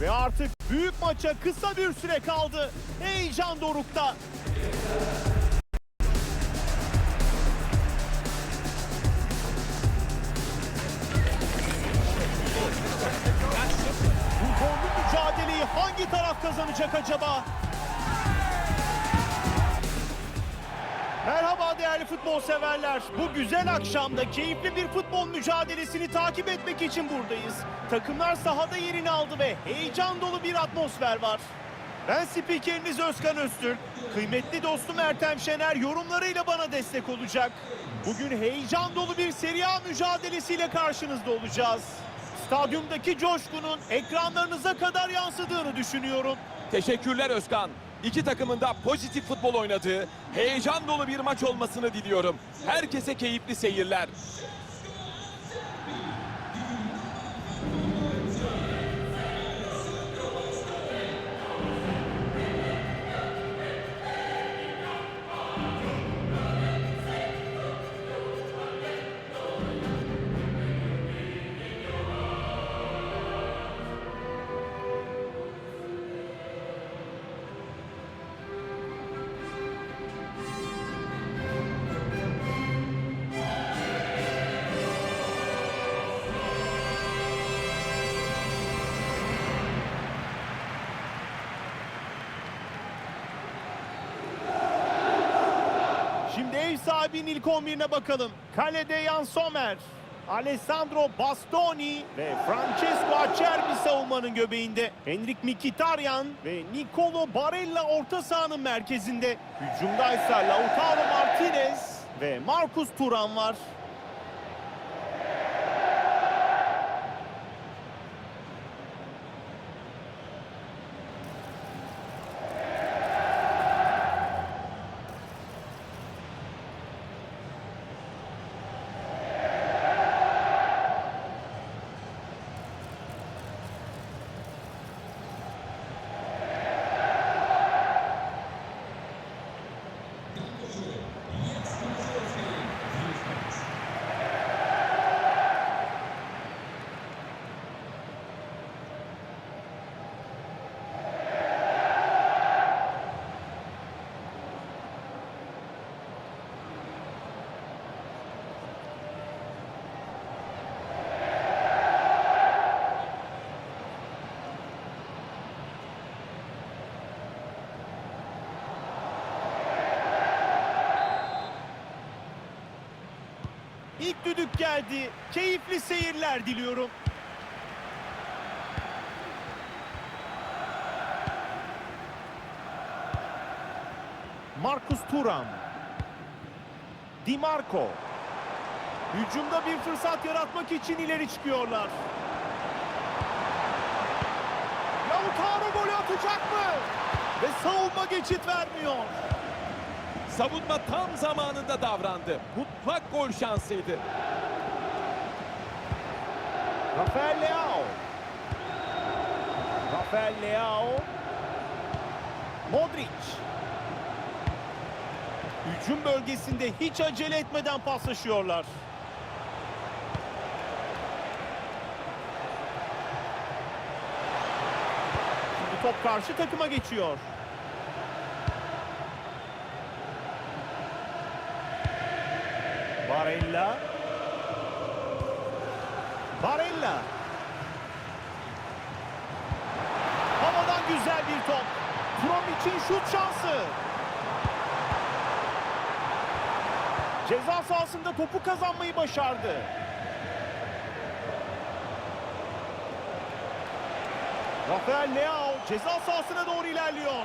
Ve artık büyük maça kısa bir süre kaldı. Heyecan dorukta. Bu zorlu mücadeleyi hangi taraf kazanacak acaba? Merhaba değerli futbol severler. Bu güzel akşamda keyifli bir futbol mücadelesini takip etmek için buradayız. Takımlar sahada yerini aldı ve heyecan dolu bir atmosfer var. Ben spikeriniz Özkan Öztürk. Kıymetli dostum Ertem Şener yorumlarıyla bana destek olacak. Bugün heyecan dolu bir Serie A mücadelesiyle karşınızda olacağız. Stadyumdaki coşkunun ekranlarınıza kadar yansıdığını düşünüyorum. Teşekkürler Özkan. İki takımın da pozitif futbol oynadığı, heyecan dolu bir maç olmasını diliyorum. Herkese keyifli seyirler. Şimdi ev sahibinin ilk 11'ine bakalım. Kalede Jan Sommer, Alessandro Bastoni ve Francesco Acerbi savunmanın göbeğinde. Henrik Mkhitaryan ve Nicolo Barella orta sahanın merkezinde. Hücumdaysa Lautaro Martinez ve Marcus Thuram var. İlk düdük geldi. Keyifli seyirler diliyorum. Marcus Thuram. Di Marco. Hücumda bir fırsat yaratmak için ileri çıkıyorlar. Lautaro golü atacak mı? Ve savunma geçit vermiyor. Savunma tam zamanında davrandı. Mutlak gol şansıydı. Rafael Leao. Rafael Leao. Modric. Hücum bölgesinde hiç acele etmeden paslaşıyorlar. Top karşı takıma geçiyor. Barella. Barella. Havadan güzel bir top. From için şut şansı. Ceza sahasında topu kazanmayı başardı. Rafael Leao ceza sahasına doğru ilerliyor.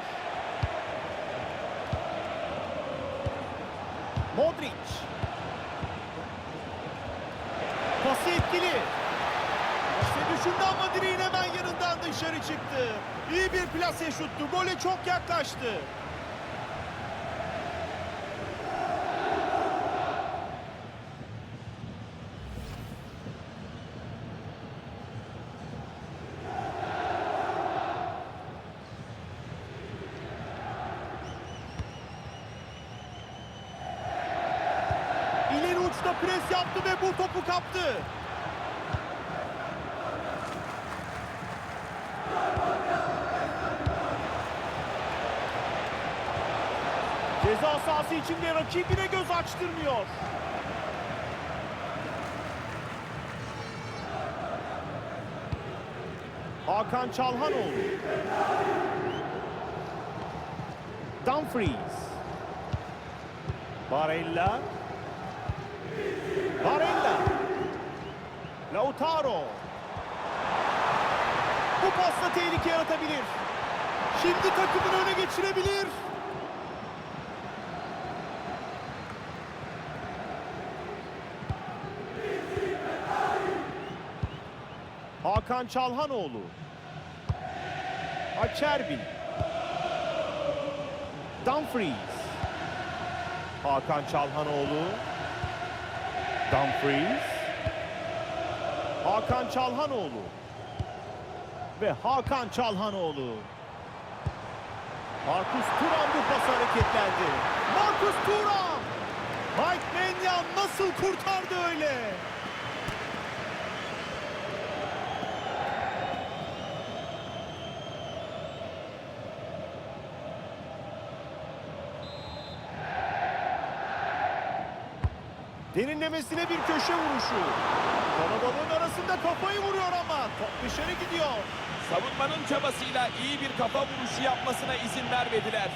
Modric. Pası etkili. İşte düşündü ama direğin hemen yanından dışarı çıktı. İyi bir plase şuttu. Gole çok yaklaştı. Orada pres yaptı ve bu topu kaptı. Ceza sahası içinde rakibine göz açtırmıyor. Hakan Çalhanoğlu. Dumfries. Barella. Barella. Lautaro. Bu pasla tehlike yaratabilir. Şimdi takımını öne geçirebilir. Hakan Çalhanoğlu. Açerbi. Dumfries. Hakan Çalhanoğlu. Dumfries. Hakan Çalhanoğlu. Ve Hakan Çalhanoğlu. Markus Thuram bu pası hareketlendi. Markus Thuram! Mike Maignan nasıl kurtardı öyle? Derinlemesine bir köşe vuruşu. Kalabalığın arasında kafayı vuruyor ama top dışarı gidiyor. Savunmanın çabasıyla iyi bir kafa vuruşu yapmasına izin vermediler.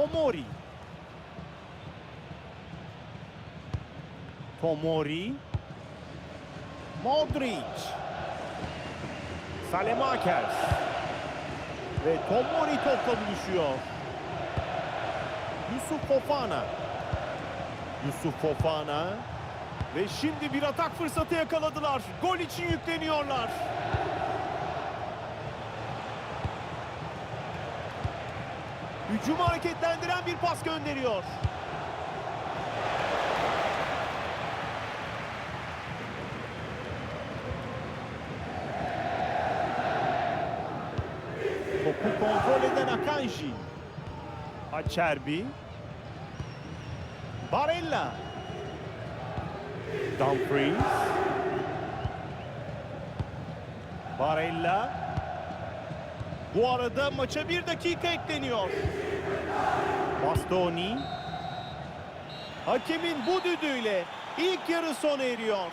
Tomori. Tomori. Modric. Salemakers. Ve Tomori topla buluşuyor. Yusuf Fofana. Yusuf Fofana. Ve şimdi bir atak fırsatı yakaladılar. Gol için yükleniyorlar. Hücumu hareketlendiren bir pas gönderiyor. Topu kontrol eden Akanji. Açerbi. Barella. Dumfries. Barella. Bu arada maça bir dakika ekleniyor. Bastoni. Hakemin bu düdüğüyle ilk yarı sona eriyor.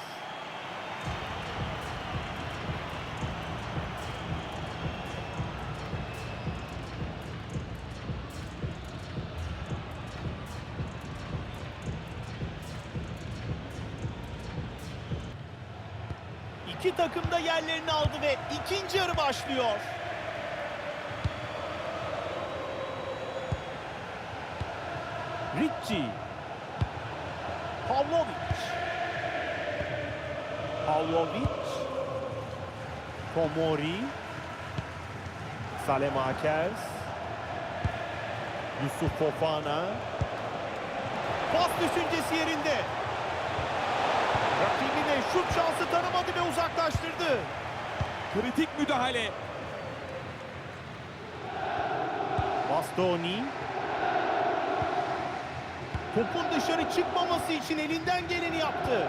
İki takım da yerlerini aldı ve ikinci yarı başlıyor. Ricci. Pavlovic. Pavlovic. Tomori. Salemakers. Yusuf Fofana. Pas düşüncesi yerinde. Rakibine şut şansı tanımadı ve uzaklaştırdı. Kritik müdahale. Bastoni. Topun dışarı çıkmaması için elinden geleni yaptı.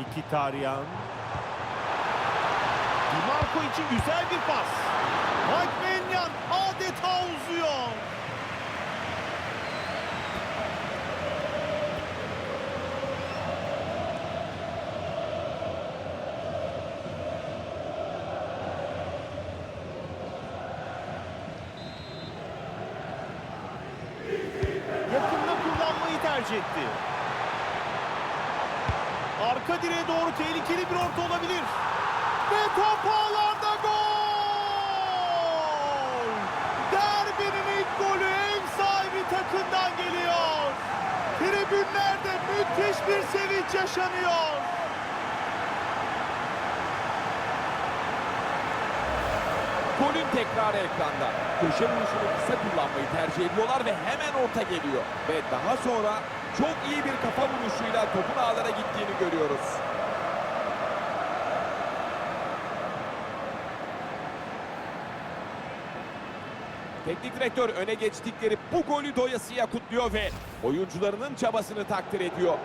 Mkhitaryan. Di Marco için güzel bir pas. Mike etti. Arka direğe doğru tehlikeli bir orta olabilir. Ve top ağlarda gol! Derbinin ilk golü ev sahibi takımdan geliyor. Tribünlerde müthiş bir sevinç yaşanıyor. Golün tekrarı ekranda. Köşe vuruşunu kısa kullanmayı tercih ediyorlar ve hemen orta geliyor. Ve daha sonra çok iyi bir kafa vuruşuyla topun ağlara gittiğini görüyoruz. Teknik direktör öne geçtikleri bu golü doyasıya kutluyor ve oyuncularının çabasını takdir ediyor.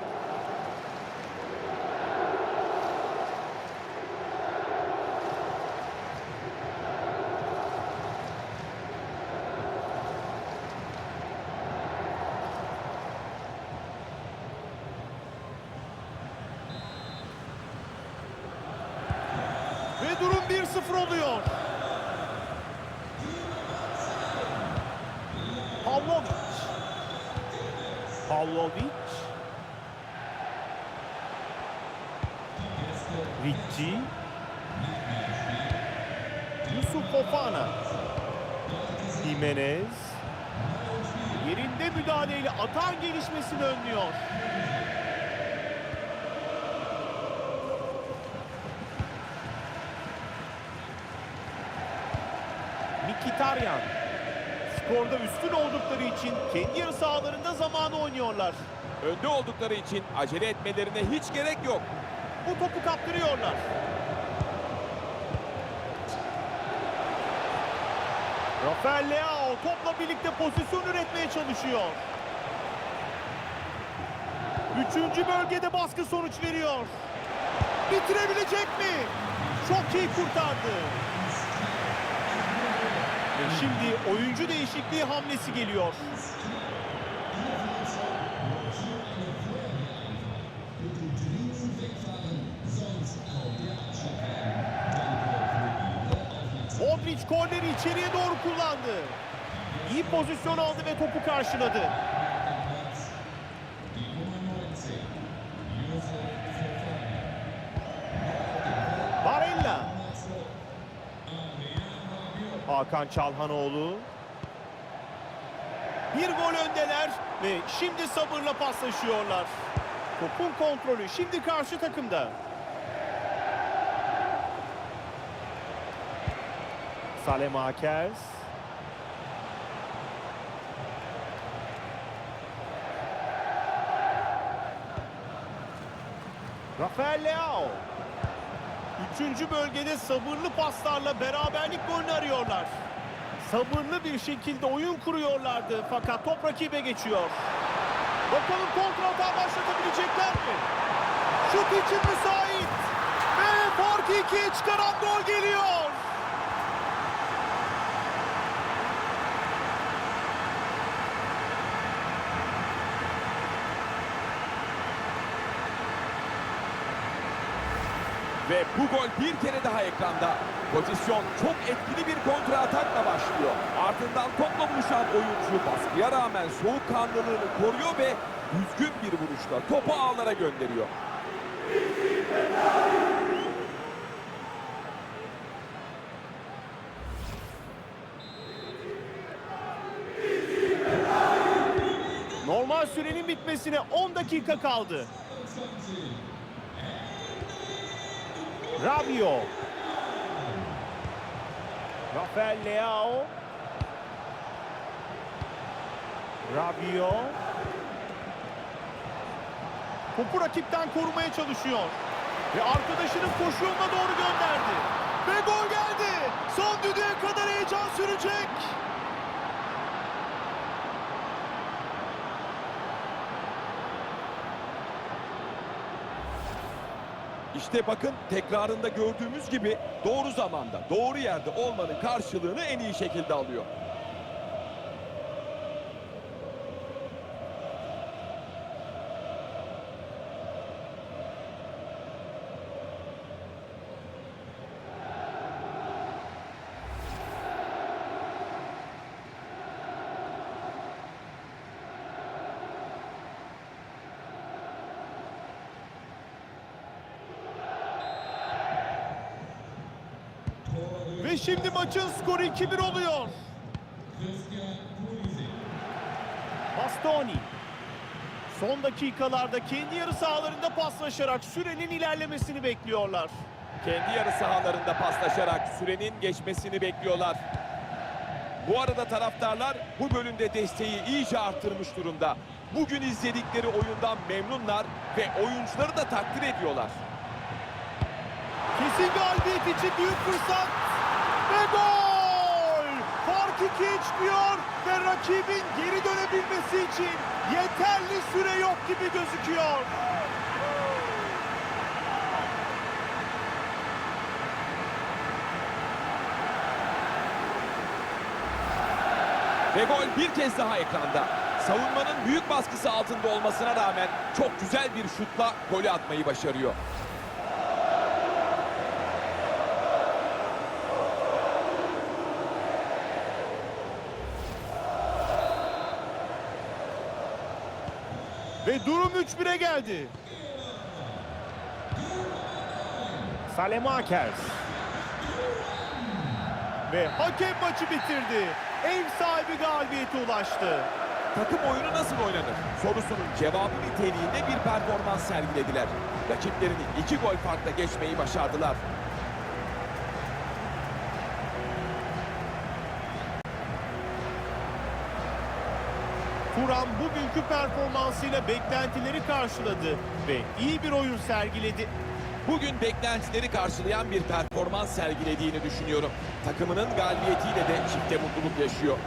Ve durum 1-0 oluyor. Pavlovic. Pavlovic. Ricci. Yusuf Fofana. Jimenez. Yerinde müdahaleyle atan gelişmesini önlüyor. Mkhitaryan. Skorda üstün oldukları için kendi yarı sahalarında zamanı oynuyorlar. Önde oldukları için acele etmelerine hiç gerek yok. Bu topu kaptırıyorlar. Rafael Leao topla birlikte pozisyon üretmeye çalışıyor. Üçüncü bölgede baskı sonuç veriyor. Bitirebilecek mi? Çok iyi kurtardı. Şimdi oyuncu değişikliği hamlesi geliyor. Modric korneri içeriye doğru kullandı. İyi pozisyon aldı ve topu karşıladı. Barella. Hakan Çalhanoğlu. Bir gol öndeler ve şimdi sabırla paslaşıyorlar. Topun kontrolü şimdi karşı takımda. Salem Akers. Rafael Leao. Üçüncü bölgede sabırlı paslarla beraberlik golünü arıyorlar. Sabırlı bir şekilde oyun kuruyorlardı fakat top rakibe geçiyor. Bakalım kontrata başlatabilecekler mi? Şut için müsait. Ve farkı ikiye çıkaran gol geliyor. Ve bu gol bir kere daha ekranda. Pozisyon çok etkili bir kontra atakla başlıyor. Ardından topla buluşan oyuncu baskıya rağmen soğukkanlılığını koruyor ve düzgün bir vuruşla topu ağlara gönderiyor. Normal sürenin bitmesine 10 dakika kaldı. Rabio. Rafael Leao. Rabio. Topu rakipten korumaya çalışıyor. Ve arkadaşının koşu yoluna doğru gönderdi. Ve gol geldi. Son düdüğe kadar heyecan sürecek. İşte bakın tekrarında gördüğümüz gibi doğru zamanda, doğru yerde olmanın karşılığını en iyi şekilde alıyor. Ve şimdi maçın skoru 2-1 oluyor. Bastoni. Son dakikalarda kendi yarı sahalarında paslaşarak sürenin ilerlemesini bekliyorlar. Kendi yarı sahalarında paslaşarak sürenin geçmesini bekliyorlar. Bu arada taraftarlar bu bölümde desteği iyice arttırmış durumda. Bugün izledikleri oyundan memnunlar ve oyuncuları da takdir ediyorlar. Kesin galibiyet için büyük fırsat. Ve gol! Fark ikiye çıkıyor ve rakibin geri dönebilmesi için yeterli süre yok gibi gözüküyor. Ve gol bir kez daha ekranda. Savunmanın büyük baskısı altında olmasına rağmen çok güzel bir şutla golü atmayı başarıyor. Ve durum 3-1'e geldi. Salemakers. Ve hakem maçı bitirdi. Ev sahibi galibiyete ulaştı. Takım oyunu nasıl oynanır? Sorusunun cevabı niteliğinde bir performans sergilediler. Rakiplerini iki gol farkla geçmeyi başardılar. Turan bugünkü performansıyla beklentileri karşıladı ve iyi bir oyun sergiledi. Bugün beklentileri karşılayan bir performans sergilediğini düşünüyorum. Takımının galibiyetiyle de çifte mutluluk yaşıyor.